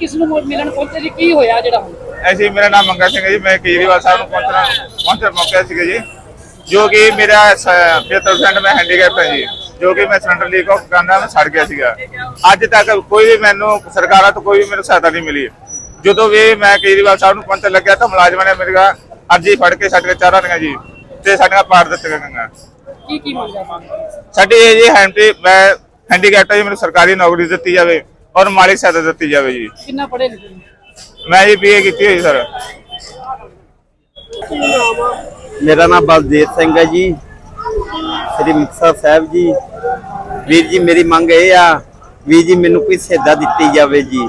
ਕਿਸ ਨੂੰ ਮਿਲਣ ਪਹੁੰਚੇ ਜੀ? ਕੀ ਹੋਇਆ ਜਿਹੜਾ ਹੁਣ? ਐਸੇ ਮੇਰਾ ਨਾਮ ਮੰਗਾ ਸਿੰਘ ਹੈ ਜੀ ਮੈਂ ਕੇਜਰੀਵਾਲ ਸਾਹਿਬ ਨੂੰ ਪਹੁੰਚਣਾ ਪਹੁੰਚਣ ਮੌਕੇ ਸੀਗਾ ਜੀ। ਜੋ ਕਿ ਮੇਰਾ 75% ਮੈਂ ਹੈਂਡੀਕੈਪ ਹੈ ਜੀ। ਜੋ ਕਿ ਮੈਂ ਸਿਲੰਡਰ ਲੀਕ ਆਫ ਕਰਨਾ ਮੈਂ ਸੜ ਗਿਆ ਸੀਗਾ। ਅੱਜ ਤੱਕ ਕੋਈ ਵੀ ਮੈਨੂੰ ਸਰਕਾਰਾਂ ਤੋਂ ਕੋਈ ਵੀ ਮੈਨੂੰ ਸਹਾਇਤਾ ਨਹੀਂ ਮਿਲੀ। ਜਦੋਂ ਵੀ ਮੈਂ ਕੇਜਰੀਵਾਲ ਸਾਹਿਬ ਨੂੰ ਪਹੁੰਚਣ ਲੱਗਿਆ ਤਾਂ ਮੁਲਾਜ਼ਮਾਂ ਨੇ ਮੇਰੇ ਕੋਲ ਅਰਜੀ ਫੜ ਕੇ ਸਾਡੇ ਚਾਰਾਂ ਦੀਆਂ ਜੀ ਤੇ ਸਾਡੀਆਂ ਪਾੜ ਦਿੱਤੀਆਂ ਗਈਆਂ। ਕੀ ਕੀ ਮੰਗਦਾ ਮੰਗਦਾ ਸਾਡੀ ਇਹ ਜੀ ਹੈਂਡੀ ਮੈਂ ਹੈਂਡੀਕੈਪ ਹੈ ਜੀ ਮੈਨੂੰ ਸਰਕਾਰੀ ਨੌਕਰੀ ਦਿੱਤੀ ਜਾਵੇ ਔਰ ਮਾਲੀ ਸਹਾਇਤਾ ਦਿੱਤੀ ਜਾਵੇ ਜੀ। ਕਿੰਨਾ ਪੜੇ ਲਿਖੇ ਨੇ? ਮੈਂ ਜੀ ਬੀਏ ਕੀਤੀ ਹੋਈ ਸਰ। ਮੇਰਾ ਨਾਮ ਬਲਦੇਵ ਸਿੰਘ ਹੈ ਜੀ। ਸ੍ਰੀ ਮੁਕਤਸਰ ਸਾਹਿਬ ਜੀ। ਵੀਰ ਜੀ ਮੇਰੀ ਮੰਗ ਇਹ ਆ ਵੀਰ ਜੀ ਮੈਨੂੰ ਕੋਈ ਸੇਧਾ ਦਿੱਤੀ ਜਾਵੇ ਜੀ।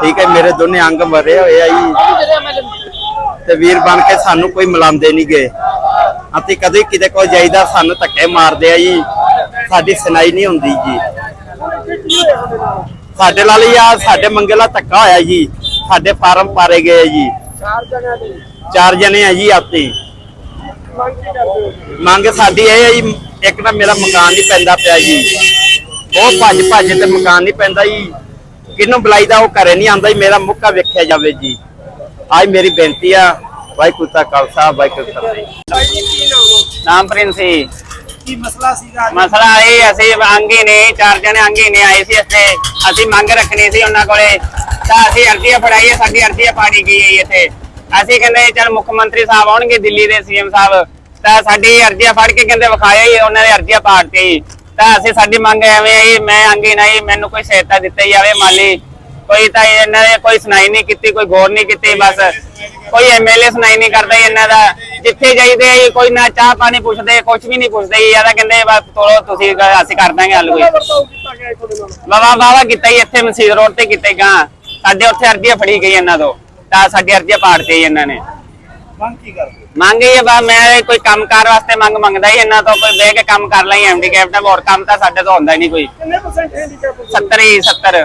ਠੀਕ ਹੈ ਮੇਰੇ ਦੋਨੇ ਅੰਗ ਮਰੇ ਹੋਏ ਆ ਜੀ। ਜਿਹੜੇ ਐਮਐਲਏ ਤੇ ਵੀਰ ਬਣ ਕੇ ਸਾਨੂੰ ਕੋਈ ਮਿਲਾਉਂਦੇ ਨਹੀਂ ਗਏ ਅਤੇ ਕਦੇ ਕਿਤੇ ਕੋਈ ਜਾਈਦਾ ਸਾਨੂੰ ਧੱਕੇ ਮਾਰਦੇ ਆ ਜੀ। ਸਾਡੀ ਸੁਣਾਈ ਨਹੀਂ ਹੁੰਦੀ ਜੀ। ਸਾਡੇ ਨਾਲ ਹੀ ਆ ਸਾਡੇ ਮੰਗੇ ਨਾਲ ਧੱਕਾ ਹੋਇਆ ਜੀ। ਸਾਡੇ ਫਾਰਮ ਪਾਰੇ ਗਏ ਜੀ। ਚਾਰ ਦੇ। ਜਣੇ ਆ ਜੀ ਆਪੇ। ਮੰਗ ਸਾਡੀ ਇਹ ਹੈ ਜੀ ਇੱਕ ਤਾਂ ਮੇਰਾ ਮਕਾਨ ਨਹੀਂ ਪੈਂਦਾ ਪਿਆ ਜੀ। ਬਹੁਤ ਭੱਜ ਭੱਜ ਤੇ ਮਕਾਨ ਨਹੀਂ ਪੈਂਦਾ ਜੀ। ਕਿਹਨੂੰ ਬੁਲਾਈਦਾ ਉਹ ਘਰੇ ਨਹੀਂ ਆਂਦਾ ਜੀ ਮੇਰਾ ਮੁੱਕਾ ਵੇਖਿਆ ਜਾਵੇ ਜੀ। ਅੱਜ ਮੇਰੀ ਬੇਨਤੀ ਆ। ਵਾਹਿਗੁਰੂ ਦਾ ਖਾਲਸਾ ਵਾਹਿਗੁਰੂ ਫਤਿਹ। ਨਾਮ ਪ੍ਰਿੰਸੀ ਕੀ ਮਸਲਾ ਸੀਗਾ ਮਸਲਾ ਇਹ ਅਸੀਂ ਅੰਗੀ ਨੇ, ਚਾਰ ਜਣੇ ਅੰਗੀ ਨੇ ਆਏ ਸੀ ਇੱਥੇ। ਅਸੀਂ ਮੰਗ ਰੱਖਣੀ ਸੀ ਉਹਨਾਂ ਕੋਲੇ। ਤਾਂ ਅਸੀਂ ਅਰਜ਼ੀਆਂ ਫੜਾਈਏ ਸਾਡੀ ਅਰਜ਼ੀਆਂ ਪਾੜੀ ਗਈ ਹੈ ਇੱਥੇ। ਅਸੀਂ ਕਹਿੰਦੇ, ਚਲ ਮੁੱਖ ਮੰਤਰੀ ਸਾਹਿਬ ਆਉਣਗੇ, ਦਿੱਲੀ ਦੇ ਸੀਐਮ ਸਾਹਿਬ। ਤਾਂ ਸਾਡੀ ਅਰਜ਼ੀਆਂ ਫੜ ਕੇ ਕਹਿੰਦੇ, ਵਿਖਾਇਆ ਹੀ ਉਹਨਾਂ ਨੇ ਅਰਜ਼ੀਆਂ ਪਾੜਤੀ ਤਾਂ ਅਸੀਂ ਸਾਡੀ ਮੰਗ ਐਵੇਂ ਆਈ ਮੈਂ ਅੰਗੀ ਨਹੀਂ ਮੈਨੂੰ ਕੋਈ ਸਹਾਇਤਾ ਦਿੱਤੀ ਜਾਵੇ ਮਾਲੀ ਕੋਈ ਤਾਂ ਇਹਨਾਂ ਨੇ ਕੋਈ ਸੁਣਾਈ ਨਹੀਂ ਕੀਤੀ, ਕੋਈ ਗੌਰ ਨਹੀਂ ਕੀਤੀ, ਬਸ। ਕੋਈ ਐਮਐਲਏ ਸੁਣਾਈ ਨਹੀਂ ਕਰਦਾ ਇਹਨਾਂ ਦਾ। ਜਿੱਥੇ ਜਾਈਦੇ ਆ ਕੋਈ ਨਾ ਚਾਹ ਪਾਣੀ ਪੁੱਛਦੇ ਕੁਝ ਵੀ ਨਹੀਂ ਪੁੱਛਦੇ ਜੀ ਜ਼ਿਆਦਾ ਕਹਿੰਦੇ ਬਸ ਤੋਲੋ ਤੁਸੀਂ ਅਸੀਂ ਕਰ ਦਾਂਗੇ ਹੱਲ ਕੋਈ ਬਾਬਾ ਬਾਬਾ ਕੀਤਾ ਹੀ ਇੱਥੇ ਮਸੀਦ ਰੋਡ ਤੇ ਕੀਤਾ ਗਾਂ ਸਾਡੇ ਉੱਥੇ ਅਰਜ਼ੀਆਂ ਫੜੀ ਗਈ ਇਹਨਾਂ ਤੋਂ ਤਾਂ ਸਾਡੀ ਅਰਜ਼ੀਆਂ ਪਾੜਤੀ ਇਹਨਾਂ ਨੇ। ਮੰਗ ਕੀ ਕਰਦੇ? ਮੰਗ ਇਹ ਬਾ ਮੈਂ ਕੋਈ ਕੰਮਕਾਰ ਵਾਸਤੇ ਮੰਗ ਮੰਗਦਾ ਹੀ ਇਹਨਾਂ ਤੋਂ ਕੋਈ ਬਹਿ ਕੇ ਕੰਮ ਕਰ ਲਈ ਹੈਂਡੀਕੈਪ ਦਾ ਹੋਰ ਕੰਮ ਤਾਂ ਸਾਡੇ ਤੋਂ ਹੁੰਦਾ ਹੀ ਨਹੀਂ ਕੋਈ। ਕਿੰਨੇ ਪਰਸੈਂਟ ਹੈਂਡੀਕੈਪ 70 ਹੀ 70